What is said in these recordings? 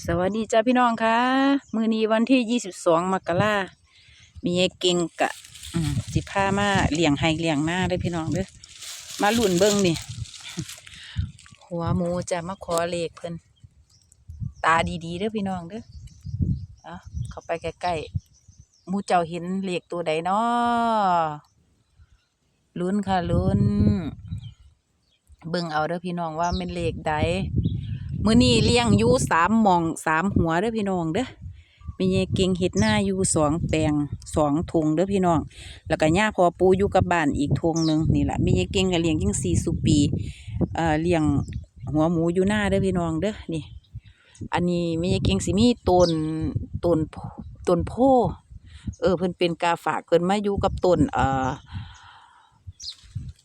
สวัสดีจ้าพี่น้องค่ะมือนี้วันที่22มกรามีไอ้เก่งกะอืมสิพามาเลี้ยงไห้เลี้ยงหน้าเด้อพี่น้องเด้อมาลุ่นเบิ้งนี่ หัวหมูจะมาขอเลขเพิ่นตาดีๆเด้อพี่น้องเด้อเอาเข้าไปใกล้ๆมูเจ้าเห็นเลขตัวใดน้อลุ้นค่ะลุ้น เบิ่งเอาเด้อพี่น้องว่าเป็นเลขใด มื้อนี้เลี้ยงอยู่สามหม่องสามหัวเด้อพี่น้องเด้อมีเยเก่งเฮ็ดหน้าอยู่สองแปลงสองถุงเด้อพี่น้อง แล้วก็ย่าพอปูอยู่กับบ้านอีกทงหนึ่งนี่แหละมีเยเก่งก็เลี้ยงจังสี่สุปีเอ่อเลี้ยงหัวหมูอยู่หน้าเด้อพี่น้องเด้อนี่ อันนี้มีเยเก่งสิมีต้นต้นต้นโพเออเพิ่นเป็นกาฝากเพิ่นมาอยู่กับต้นเอ่อ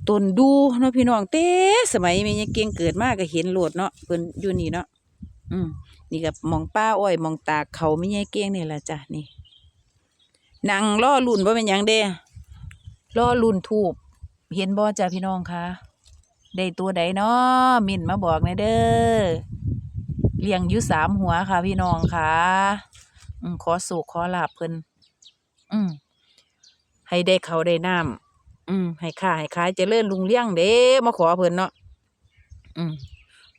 ต้นดูเนาะพี่น้องเต้สมัยแม่ยังเก่งเกิดมากก็เห็นโหลดเนาะเพิ่นอยู่นี่เนาะอืมนี่ก็หมองป้าอ้อยมองตาเขาไม่ใช่เก่งนี่แหละจ้ะนี่นั่งล่อลุ่นว่าเป็นยังเด้ล่อลุ่นทูบเห็นบ่จ้ะพี่น้องคะได้ตัวใดเนาะมินมาบอกในเด้อเลี้ยงอยู่สามหัวค่ะ พี่น้องค่ะอืมขอสูกขอลาบเพิ่นอืมให้ได้เขาได้น้ำ อืมให้ค่าให้ขายเจริญลุงเลี้ยงเด้มาขอเพิ่นเนาะอืม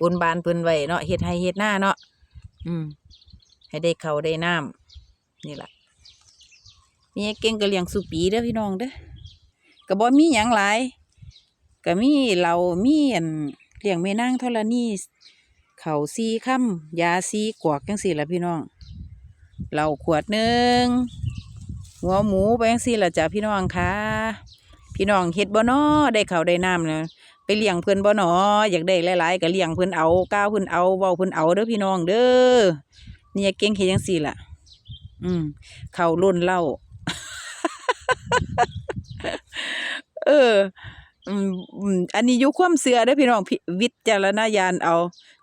บนบานเพิ่นไว้เนาะเฮ็ดให้เฮ็ดหน้าเนาะอืม ให้ได้เขาได้น้ำนี่แหละมีไอ้เก่งก็เลี้ยงสุปีเด้อพี่น้องเด้อก็บ่มีหยังหลายก็มีเรามีอันเลี้ยงแม่นางธรณีเขาซีค่ำยาซีกวกจังซี่ล่ะพี่น้องเหล้าขวดหนึ่งหัวหมูไปจังซี่ล่ะจ้ะพี่น้องค่ะ พี่น้องเฮ็ดบ่นอได้ข้าวได้น้ำเนะไปเลี้ยงเพิ่อนบ่นออยากได้หลายๆก็เลี้ยงเพิ่อนเอาก้าวเพิ่อนเอาเว้าเพิ่อนเอาเด้อพี่น้องเด้อนี่ยเก่งเฮ็ดจังซี่ล่ะ อืมเข้าล้นเล้าเอออืมอันนี้อยู่ความเชื่อเด้อพี่น้องพิวิจารณญาณเอา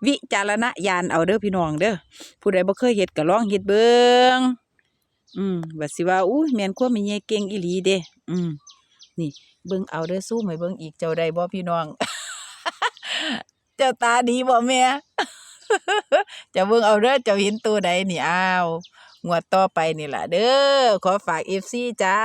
วิจารณญาณเอาเด้อพี่น้องเด้อผู้ใดบ่เคยเฮ็ดก็ลองเฮ็ดเบิ่งอืมว่าสิว่าอู้แม่นความม่ยายเก่งอีหลีเด้อืม นี่ เบิ่งเอาเด้อสู้ไหมเบิ่งอีกเจ้าใดบ่พี่น้อง เจ้าตาดีบ่แม่เจะเบิ่งเอาเด้อเจ้าเห็นตัวใดนี่อ้าวงวดต่อไปนี่ล่ะเด้อขอฝากเอฟซีจ้า